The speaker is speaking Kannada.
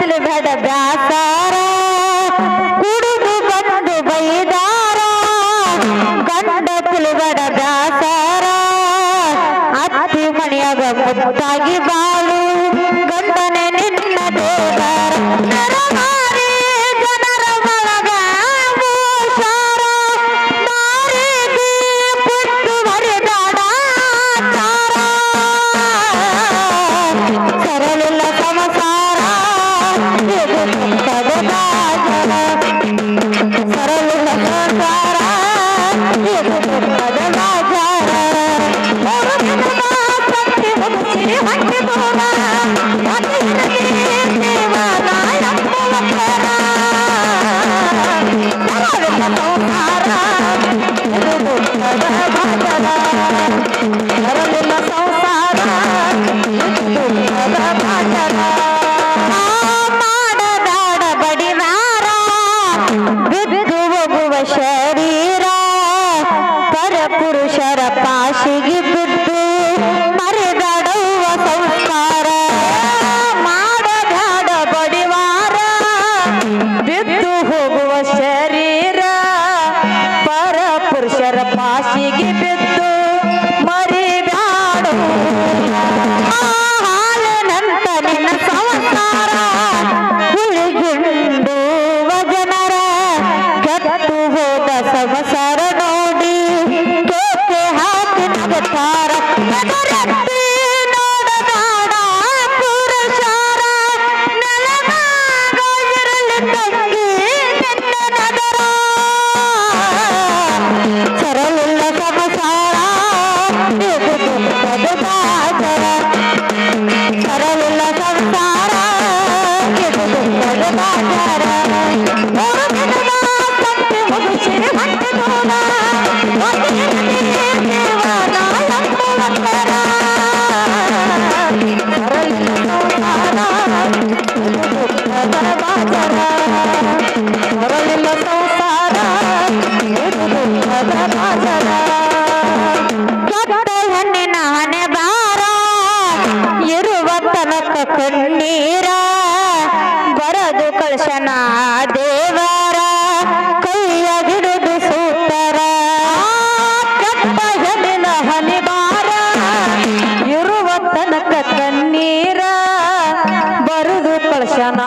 ಮಾತಲು ಬೇಡ ಬ್ಯಾಸಾರ da da da da ಕಣ್ಣೀರ, ಬರದು ಕಳಶನ ದೇವರ, ಕೈಯ ಬಿಡುದು ಸೂತರ. ಕಪ್ಪ ಜಮಿನ ಹನಿಬಾರ, ಇರುವ ತನಕ ಕಣ್ಣೀರ, ಬರದು ಕಳಶನ